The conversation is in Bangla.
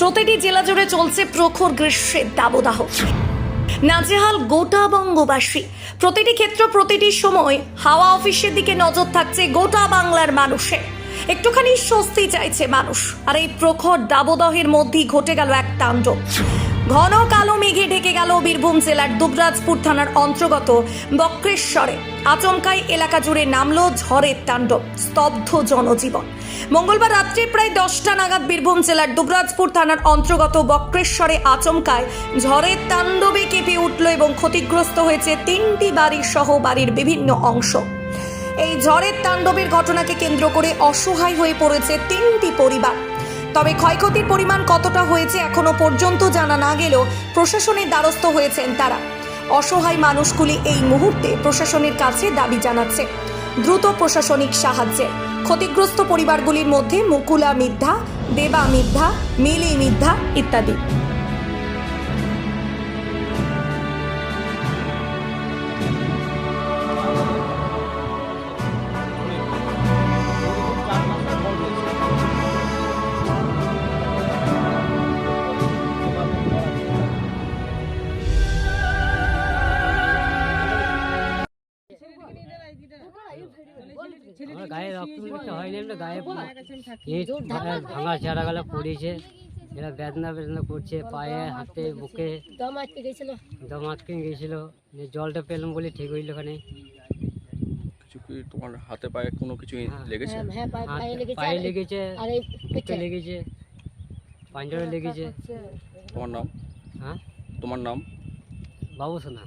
প্রতিটি জেলা জুড়ে চলছে প্রখর গ্রীষ্মের দাবদাহ। নাজেহাল গোটা বঙ্গবাসী। প্রতিটি ক্ষেত্র, প্রতিটি সময় হাওয়া অফিসের দিকে নজর থাকছে গোটা বাংলার মানুষের। একটুখানি স্বস্তি চাইছে মানুষ। আর এই প্রখর দাবদাহের মধ্যেই ঘটে গেল এক তাণ্ডব। ঘন কালো মেঘে ঢেকে গেল বীরভূম জেলার দুবরাজপুর থানার অন্তর্গত বক্রেশ্বরে। আচমকাই এলাকা জুড়ে নামলো ঝড়ের তাণ্ডব, স্তব্ধ জনজীবন। মঙ্গলবার রাত্রে প্রায় দশটা নাগাদ বীরভূম জেলার দুবরাজপুর থানার অন্তর্গত বক্রেশ্বরে আচমকায় ঝড়ের তাণ্ডবে কেঁপে উঠল এবং ক্ষতিগ্রস্ত হয়েছে তিনটি বাড়ির সহ বাড়ির বিভিন্ন অংশ। এই ঝড়ের তাণ্ডবের ঘটনাকে কেন্দ্র করে অসহায় হয়ে পড়েছে তিনটি পরিবার। তবে ক্ষয়ক্ষতির পরিমাণ কতটা হয়েছে এখনও পর্যন্ত জানা না গেলেও প্রশাসনের দ্বারস্থ হয়েছেন তারা। অসহায় মানুষগুলি এই মুহূর্তে প্রশাসনের কাছে দাবি জানাচ্ছে। দ্রুত প্রশাসনিক সাহায্যে। ক্ষতিগ্রস্ত পরিবারগুলির মধ্যে মুকুলা মিথ্যা দেবা মিথ্যা মিলি মিথ্যা ইত্যাদি। আমার গায়ে রক্ত হয়নি গায়ে ভাঙা চারা গালা পড়েছে এরা বেদনা বেদনা করছে পায়ে হাতে বুকে। দম আটকে গেছিল। দম আটকে গেছিল। জলটা পেলাম বলে ঠিক হইল ওখানে। কিছু কি তোমার হাতে পায়ে কোনো কিছু হ্যাঁ। লেগেছে? হ্যাঁ পায়ে লেগেছে। পায়ে লেগেছে আর বুকে লেগেছে লেগেছে। তোমার নাম? হ্যাঁ? তোমার নাম? বাবু সোনা